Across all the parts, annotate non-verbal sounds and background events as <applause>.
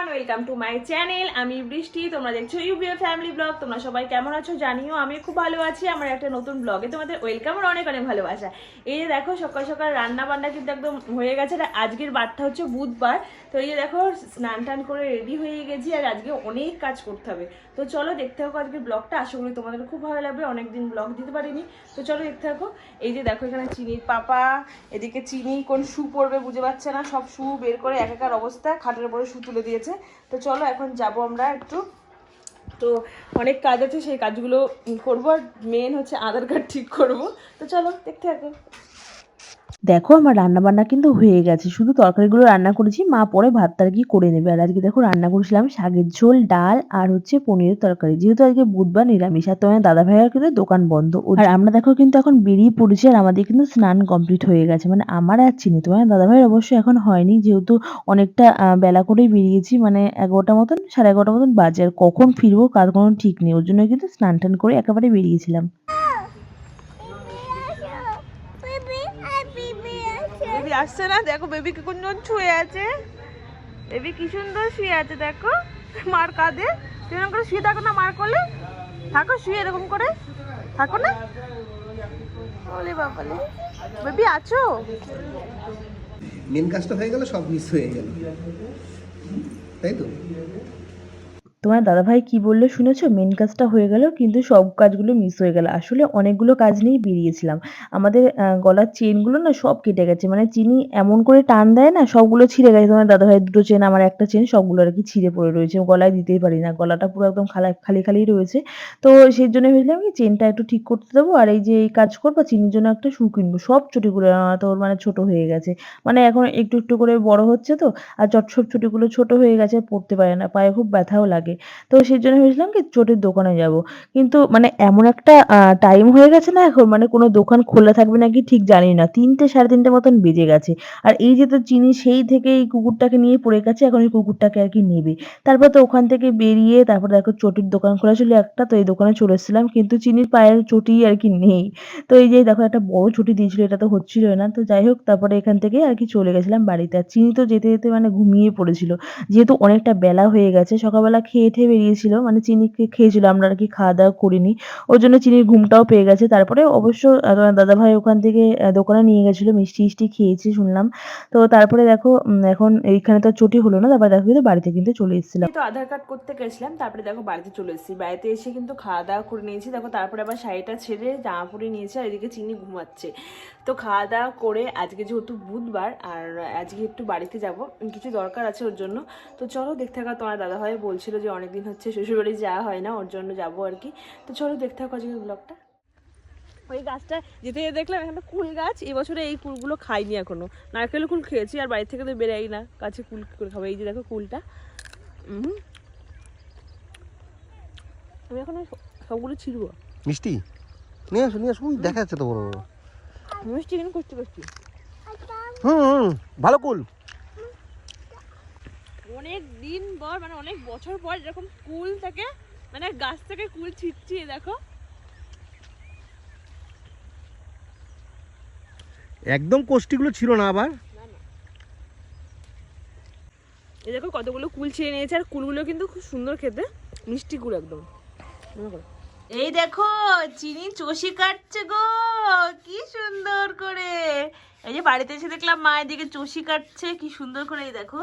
Everyone welcome to my channel আমি বৃষ্টি, তোমরা দেখছ ইউবিএ ফ্যামিলি ব্লগ তোমরা সবাই কেমন আছো জানিও আমি খুব ভালো আছি। আমার একটা নতুন ব্লগে তোমাদের ওয়েলকাম আর অনেক অনেক ভালোবাসা। এই যে দেখো, সকাল সকাল রান্না বান্না কিন্তু একদম হয়ে গেছে। আর আজকের বারটা হচ্ছে বুধবার। তো এই যে দেখো, স্নান টান করে রেডি হয়ে গেছি। আর আজকে অনেক কাজ করতে হবে। তো চলো দেখতে থাকো আজকের ব্লগটা। আশা করি তোমাদের খুব ভালো লাগবে। অনেকদিন ব্লগ দিতে পারিনি। তো চলো দেখতে থাকো। এই যে দেখো এখানে চিনির পাপা, এদিকে চিনি কোন শু পরবে বুঝে পাচ্ছে না। সব শু বের করে একাকার অবস্থা, খাটের উপরে শু তুলে দিয়েছে। তো চলো এখন যাব আমরা একটু। তো অনেক কাজ আছে, সেই কাজগুলো করব। আর মেন হচ্ছে আধার কার্ড ঠিক করব। তো চলো দেখতে থাকো। দেখো আমার রান্না বান্না কিন্তু হয়ে গেছে। শুধু তরকারিগুলো রান্না করেছি, মা পরে ভাত কি করে নেবে। আর আজকে দেখো রান্না করেছিলাম শাকের ঝোল, ডাল আর হচ্ছে পনিরের তরকারি। যেহেতু আজকে বুধবার নিরামিষ, আর তোমার দাদা ভাইয়ের কিন্তু দোকান বন্ধ। আর আমরা দেখো কিন্তু এখন বেরিয়ে পড়েছি আর আমাদের কিন্তু স্নান কমপ্লিট হয়ে গেছে। মানে আমার আর চিনি, তোমার দাদা ভাইয়ের অবশ্যই এখন হয়নি। যেহেতু অনেকটা বেলা করেই বেরিয়েছি মানে এগারোটা মতন, সাড়ে এগারোটা মতন বাজে। আর কখন ফিরবো কার কোনো ঠিক নেই। ওর জন্য কিন্তু স্নান টান করে একেবারে বেরিয়েছিলাম। বেবি আসছে না, দেখো বেবিকে কোনজন শুয়ে আছে। বেবি কি সুন্দর শুয়ে আছে, দেখো। মার কাঁধে। তুমি এরকম করে শুয়ে থাকো না মার করলে থাকো, শুয়ে এরকম করে। থাকো না। ওলে বাবালে বেবি আছো? মেন কাজটা হয়ে গেল, সব মিস হয়ে গেল। তাই তো? তোমার দাদাভাই কি বলল শুনেছো? মেন কাজটা হয়ে গেল, কিন্তু সব কাজগুলো মিস হয়ে গেল। আসলে অনেকগুলো কাজ নিয়েই বেরিয়েছিলাম। আমাদের গলার চেনগুলো না সব কেটে গেছে। মানে চিনি এমন করে টান দেয় না, সবগুলো ছিঁড়ে গেছে। তোমার দাদাভাই দুটো চেন আমার একটা চেন সবগুলো আর কি ছিঁড়ে পড়ে রয়েছে। গলায় দিতেই পারি না। গলাটা পুরো একদম খালা, খালি খালি রয়েছে। তো সেই জন্য ভেবেছিলাম কি চেনটা একটু ঠিক করতে দেবো। আর এই যে এই কাজ করব, চিনির জন্য একটা শু কিনবো। সব চটিগুলো তো ওর মানে ছোট হয়ে গেছে। মানে এখন একটু একটু করে বড় হচ্ছে তো, আর চট, সব চটিগুলো ছোট হয়ে গেছে, পড়তে পারে না। পায়ে খুব ব্যথাও লাগে। তো সেই জন্য ভেবেছিলাম কি চটির দোকানে যাব। কিন্তু মানে এমন একটা টাইম হয়ে গেছে না এখন মানে কোনো দোকান খোলা থাকবে নাকি ঠিক জানি না। তিনটে সাড়ে তিনটে মতন বেজে গেছে। আর এই যে তো চিনি, সেই থেকে এই কুকুরটাকে নিয়ে পড়ে গেছে, এখন এই কুকুরটাকে আর কি নেবে। তারপর তো ওখান থেকে বেরিয়ে তারপর দেখো চটির দোকান খোলা ছিল একটা, তো এই দোকানে চলে এসেছিলাম। কিন্তু চিনির পায়ের চটি আর কি নেই। তো এই যে দেখো একটা বড় ছুটি দিয়েছিল, এটা তো হচ্ছিল না। তো যাই হোক, তারপরে এখান থেকে আর কি চলে গেছিলাম বাড়িতে। আর চিনি তো যেতে যেতে মানে ঘুমিয়ে পড়েছিল। যেহেতু অনেকটা বেলা হয়ে গেছে, সকালবেলা খেয়ে ঠেয়ে বেরিয়েছিল মানে চিনি খেয়েছিল, আমরা আর কি খাওয়া দাওয়া করিনি। ওর জন্য চিনির ঘুমটাও পেয়ে গেছে। তারপরে অবশ্য দাদাভাই ওখান থেকে দোকানে নিয়ে গেছিল, মিষ্টি মিষ্টি খেয়েছি শুনলাম। তো তারপরে দেখো এখন এইখানে তো চটি হলো না, তারপরে দেখো কিন্তু বাড়িতে কিন্তু চলে এসেছিলাম। তো আধার কার্ড করতে গেছিলাম, তারপরে দেখো বাড়িতে চলে এসেছি। বাড়িতে এসে কিন্তু খাওয়া দাওয়া করে নিয়েছি। দেখো তারপরে আবার শাড়িটা ছেড়ে জামা পরে নিয়েছি, আর এদিকে চিনি ঘুমাচ্ছে। তো খাওয়া দাওয়া করে আজকে যেহেতু বুধবার, আর আজকে একটু বাড়িতে যাব, কিছু দরকার আছে ওর জন্য। তো চলো দেখতে থাকা, তোমার দাদা দাদাভাই বলছিল যে অনেকদিন হচ্ছে শ্বশুরবাড়ি যাওয়া হয় না, ওর জন্য যাব আর কি। তো চলো দেখতে থাকো আজকে ব্লগটা ওই গাছটা যেতে যেতে দেখলাম, এখানে কুল গাছ এবছরে এই কুলগুলো খাইনি এখনও। নারকেল কুল খেয়েছি, আর বাড়ি থেকে তো বেরাই না কাছে কুল খাব, এই যে দেখো কুলটা। আমি এখন সবগুলো ছিড়বো। মিষ্টি? নিয়ে আসো নিয়ে আসো দেখা যাচ্ছে তো বড় বড়। মিষ্টি কেন করতে করছি হুম হুম ভালো কুল। অনেক দিন পর মানে অনেক বছর পর এরকম কুল থেকে মানে গাছ থেকে কুল ছিটছি দেখো। একদম কোষ্টিগুলো ছিল না আবার। এই দেখো কতগুলো কুল ছিঁড়ে নিয়েছে আর কুলগুলো কিন্তু খুব সুন্দর খেতে। মিষ্টি কুল একদম। এই দেখো চিনি চষি কাটছে গো কি সুন্দর করে। এই যে বাড়িতে এসে দেখলাম মা এদিকে চষি কাটছে কি সুন্দর করে এই দেখো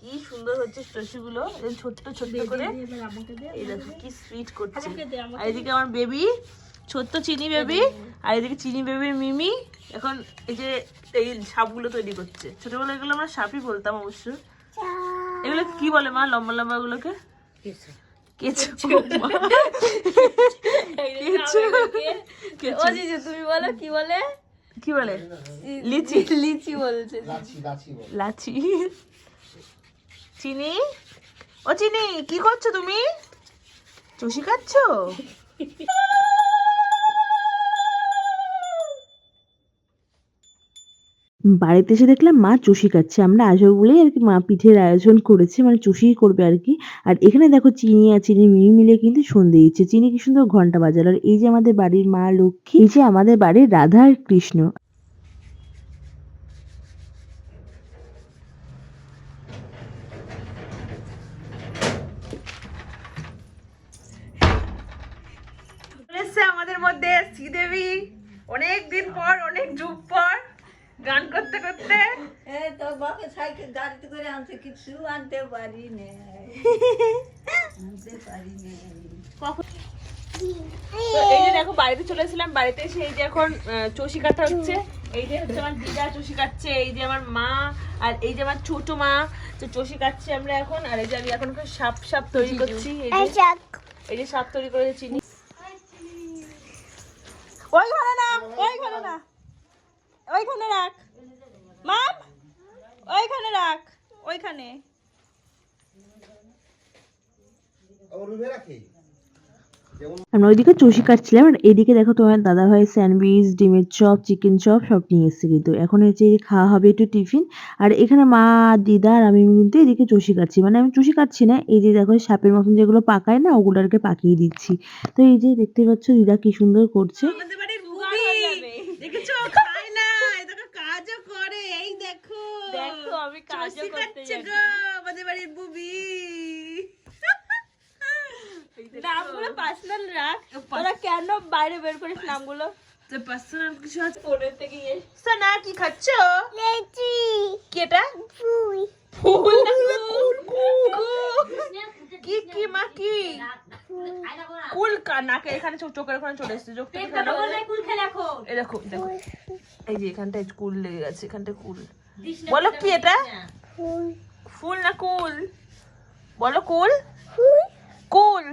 কি সুন্দর হচ্ছে চষিগুলো এই ছোট্ট ছোট্ট করে। এই দেখো কি সুইট করছে। আর এদিকে আমার বেবি ছোট্ট চিনি বেবি আর এদিকে চিনি বেবির মিমি এখন এই যে এই সাপগুলো তৈরি করছে। ছোটবেলায় এগুলো আমরা সাপই বলতাম অবশ্য। এগুলো কি বলে মা লম্বা লম্বা গুলোকে কেঁচো <laughs> মা। কেঁচো যে তুমি বলো কি বলে? কি বলে? লিচি। লিচি। বলছে। লাচি। চিনি? ও চিনি কি করছ তুমি? চুষি খাচ্ছো? <laughs> বাড়িতে এসে দেখলাম মা চুষি খাচ্ছে। আমরা আসব বলেই আর কি মা পিঠের আয়োজন করেছে মানে চুষি করবে আর কি। আর এখানে দেখো চিনি আর চিনি মিল মিলে কিন্তু সন্ধে দিচ্ছে। চিনি কি সুন্দর ঘণ্টা বাজার আর এই যে আমাদের বাড়ির মা লক্ষ্মী, এই যে আমাদের বাড়ির রাধা আর কৃষ্ণ। আমাদের মধ্যে শ্রীদেবী। অনেক দিন পর, অনেক যুগ পর। গান করতে করতে? এই তো বাপে সাইকেল গাড়িতে করে আনতে কিছু আনতে পারি না আনতে পারি না তো এই যে দেখো বাড়িতে চলে এসেছিলাম। বাড়িতে এসে এই যে এখন চষি কাটা হচ্ছে। এই যে হচ্ছে আমার দিদা চষি কাটছে এই যে আমার মা আর এই যে আমার ছোট মা। তো চষি কাটছে আমরা এখন। আর এই যে আমি এখন সাপ সাপ তৈরি করছি। এই যে সাপ তৈরি করে চিনি। ওইখানে না ওইখানে না। ওইখানে রাখ। মাম ওইখানে রাখ। ওইখানে। আমরা ওইদিকে চষি কাটছিলাম আর এদিকে দেখো তোমার দাদা ভাই স্যান্ডউইচ ডিমের চপ চিকেন চপ সব নিয়ে এসছে কিন্তু। এখন হচ্ছে এই যে খাওয়া হবে একটু টিফিন আর এখানে মা দিদা আর আমি কিন্তু এদিকে চষি কাটছি। মানে আমি চষি কাটছি না এই যে দেখো সাপের মতন যেগুলো পাকায় না ওগুলো ওগুলোকে পাকিয়ে দিচ্ছি। তো এই যে দেখতে পাচ্ছ দিদা কি সুন্দর করছে আমাদের বাড়ির বুবি দেখেছ খায় না এটাকে কাজও করে এই দেখো আমি কাজও করতে জানি। আমাদের বাড়ির বুবি। নামগুলো পার্সোনাল রাখ। তোরা কেন বাইরে বের করিস নামগুলো? তো পার্সোনাল কিছু আছে? ফোনের থেকে ইয়ে সোনা কি খাচ্ছ? কি এটা? ফুল। ফুল? কি কি মা কি? কুল কা নাকে এখানে চোখ চোখের ওখানে চলে এসেছে। চোখ থেকে এই দেখো দেখো। এই যে এখানটায় কুল লেগে গেছে এখানটায় কুল। বলো কি এটা? ফুল। না কুল? বলো কুল। কুল।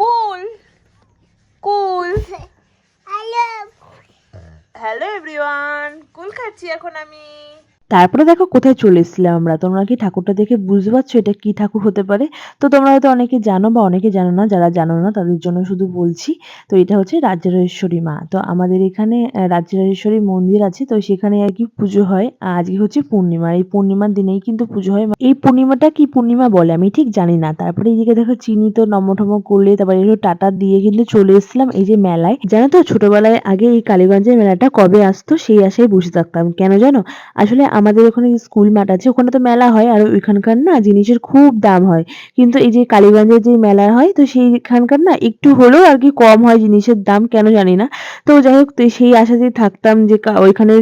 কুল। কুল। হ্যালো এভরিওয়ান কুল খাচ্ছি এখন আমি। তারপরে দেখো কোথায় চলে এসেছিলাম আমরা? তোমরা কি ঠাকুরটা দেখে বুঝতে পারছ এটা কি ঠাকুর হতে পারে? তো তোমরা হয়তো অনেকে জানো বা অনেকে জানো না, যারা জানো না তাদের জন্য শুধু বলছি। তো এটা হচ্ছে রাজ্যরাজেশ্বরী মা। তো আমাদের এখানে রাজ্যরাজেশ্বরী মন্দির আছে, তো সেখানে আর কি পুজো হয়। আজকে হচ্ছে পূর্ণিমা। এই পূর্ণিমার দিনেই কিন্তু পুজো হয়। এই পূর্ণিমাটা কি পূর্ণিমা বলে? আমি ঠিক জানি না। তারপরে এইদিকে দেখো চিনি তো নমঠম করলে, তারপরে একটু টাটা দিয়ে কিন্তু চলে এসেছিলাম এই যে মেলায়। জানো তো, ছোটবেলায় আগে এই কালীগঞ্জের মেলাটা কবে আসতো? সেই আশায় বসে থাকতাম। কেন জানো? আসলে আমাদের ওখানে স্কুল মাঠ আছে, ওখানে তো মেলা হয় আর ওইখানকার না জিনিসের খুব দাম হয়। কিন্তু এই যে কালীগঞ্জের যে মেলা হয়, তো সেইখানকার না একটু হলেও আর কি কম হয় জিনিসের দাম, কেন জানি না। তো যাই হোক সেই আশাতেই থাকতাম যে ওইখানে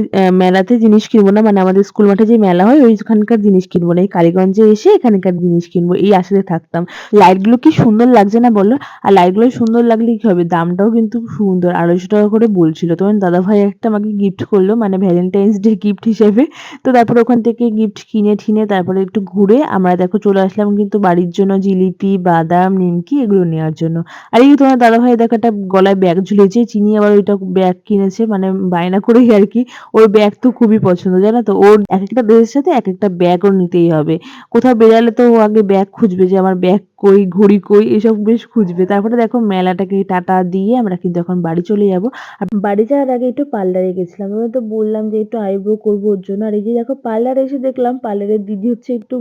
মেলাতে জিনিস কিনবো না মানে আমাদের স্কুল মাঠে যে মেলা হয়, ওইখানকার জিনিস কিনবো না। এই কালীগঞ্জে এসে এখানকার জিনিস কিনবো, এই আশাতে থাকতাম। লাইটগুলো কি সুন্দর লাগছে না বলো? আর লাইটগুলো সুন্দর লাগলে কি হবে? দামটাও কিন্তু সুন্দর। আড়াইশো টাকা করে বলছিল। তোমার দাদা ভাই একটা আমাকে গিফট করল মানে ভ্যালেন্টাইন্স ডে গিফট হিসেবে। তো তারপর ওখান থেকে গিফট কিনে ঠিনে তারপরে একটু ঘুরে আমরা দেখো চলে আসলাম কিন্তু বাড়ির জন্য জিলিপি, বাদাম, নিমকি এগুলো নেওয়ার জন্য। আর এই তোমার দাদা ভাই দেখো একটা গলায় ব্যাগ ঝুলিয়েছে চিনি আবার ওইটা ব্যাগ কিনেছে মানে বায়না করেই আর কি। ওর ব্যাগ তো খুবই পছন্দ, জানো তো? ওর এক একটা ড্রেসের সাথে এক একটা ব্যাগ ওর নিতেই হবে। কোথাও বেরালে তো ও আগে ব্যাগ খুঁজবে যে আমার ব্যাগ কই ঘড়ি কই এসব বেশ খুঁজবে। তারপরে দেখো মেলাটাকে টাটা দিয়ে আমরা কিন্তু এখন বাড়ি চলে যাব। আর বাড়ি যাওয়ার আগে একটু পার্লারে গেছিলাম। আমি তো বললাম যে একটু আইব্রো করব ওর জন্য। আর এই যে দেখো পার্লারে এসে দেখলাম পার্লারের দিদি হচ্ছে একটু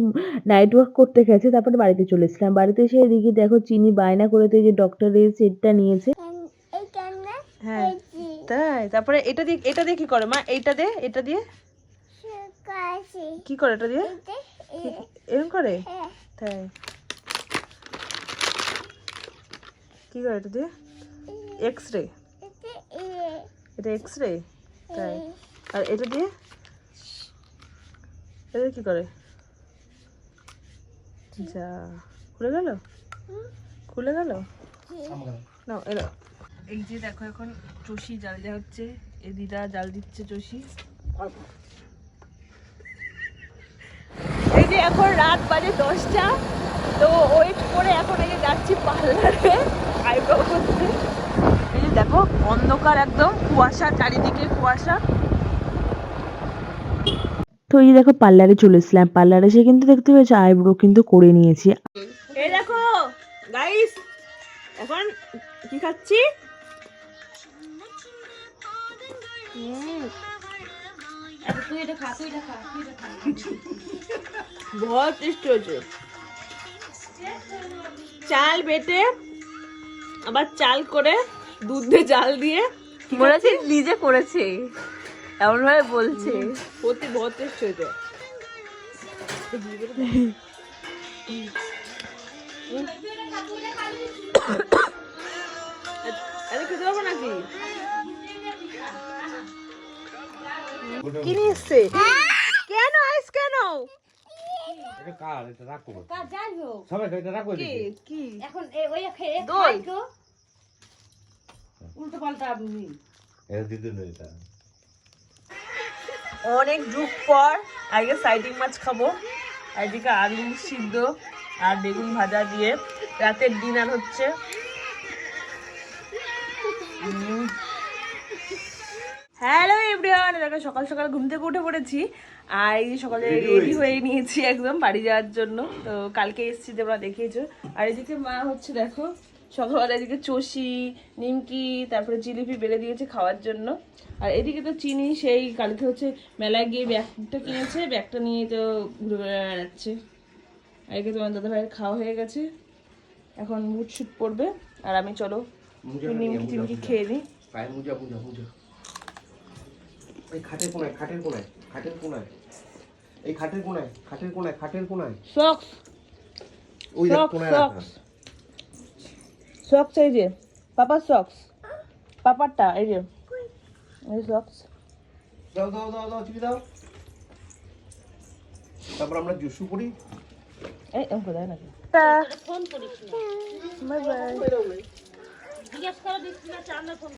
নাইট ওয়ার্ক করতে গেছে। তারপরে বাড়িতে চলে এসেছিলাম। বাড়িতে এসে এদিকে দেখো চিনি বায়না করে তো এই যে ডক্টরের সেটটা নিয়েছে। হ্যাঁ তাই? তারপরে এটা দিয়ে এটা দিয়ে কি করে মা? এইটা দে এটা দিয়ে? কি করে এটা দিয়ে? এরকম করে? তাই। কি করে এটা দিয়ে? এক্স রে এটা এক্স রে তাই। আর এটা দিয়ে? এটা কি করে? যা খুলে গেল? খুলে গেল? না এরা এই যে দেখো এখন চষি জাল দেওয়া হচ্ছে। এ দিদা জাল দিচ্ছে চষি। এই যে এখন রাত বাজে দশটা তো ওয়েট করে এখন এই যাচ্ছি পার্লারে। আইব্রো করতে এই যে দেখো অন্ধকার একদম কুয়াশা চারিদিকে কুয়াশা তো এই যে দেখো পার্লারে চলে এসেছিলাম পার্লারে এসে কিন্তু দেখতে পেয়েছো আইব্রো কিন্তু করে নিয়েছি এই দেখো গাইস এখন কি খাচ্ছি बहुत টেস্টি হয়েছে চাল বেটে <laughs> আবার চাল করে দুধ দিয়ে জাল দিয়ে মনে হচ্ছে নিজে করেছে এমন ভাবে বলছে প্রতি বহুত টেস্টি হয়েছে। আরে খেতে পারব নাকি? কি এসছে কেন আইস কেন? এটা কার? এটা রাখো। হোক সবাই এটা রাখো কি? কি? এখন ওই খেয়ে দই। তো। উল্টো পাল্টা এটা দিতে নেই এটা। অনেক যুগ পর আজকে সাইডিং মাছ খাব। আর এদিকে আলু সিদ্ধ আর বেগুন ভাজা দিয়ে রাতের ডিনার হচ্ছে। হ্যালো এভরিওয়ান দেখো সকাল সকাল ঘুম থেকে উঠে পড়েছি। আর এই যে সকালে রেডি হয়ে নিয়েছি একদম বাড়ি যাওয়ার জন্য। তো কালকে এসেছি তোমরা দেখিয়েছো। আর এদিকে মা হচ্ছে দেখো সকালবেলা এদিকে চষি নিমকি তারপরে জিলিপি বেড়ে দিয়েছে খাওয়ার জন্য। আর এদিকে তো চিনি সেই কালকে হচ্ছে মেলায় গিয়ে ব্যাগটা কিনেছে। ব্যাগটা নিয়ে তো ঘুরে বেড়াচ্ছে। আর এদিকে তোমার দাদা ভাইয়ের খাওয়া হয়ে গেছে। এখন বুট শুট পড়বে। আর আমি চলো নিমকি টিমকি খেয়ে নিই। এই খাটের কোনায় খাটের কোনায় খাটের কোনায় এই খাটের কোনায় খাটের কোনায় খাটের কোনায় সক্স ওই দেখ সক্স কোনায় রাখা সক্স সক্স এই যে পাপার সক্স পাপারটা এই যে এই সক্স দাও দাও দাও দাও চিপি দাও। তারপর আমরা জুসু করি। এই নাকি ফোন করিস বাই বাই। জিজ্ঞেস করে দিস না চান্দা ফোন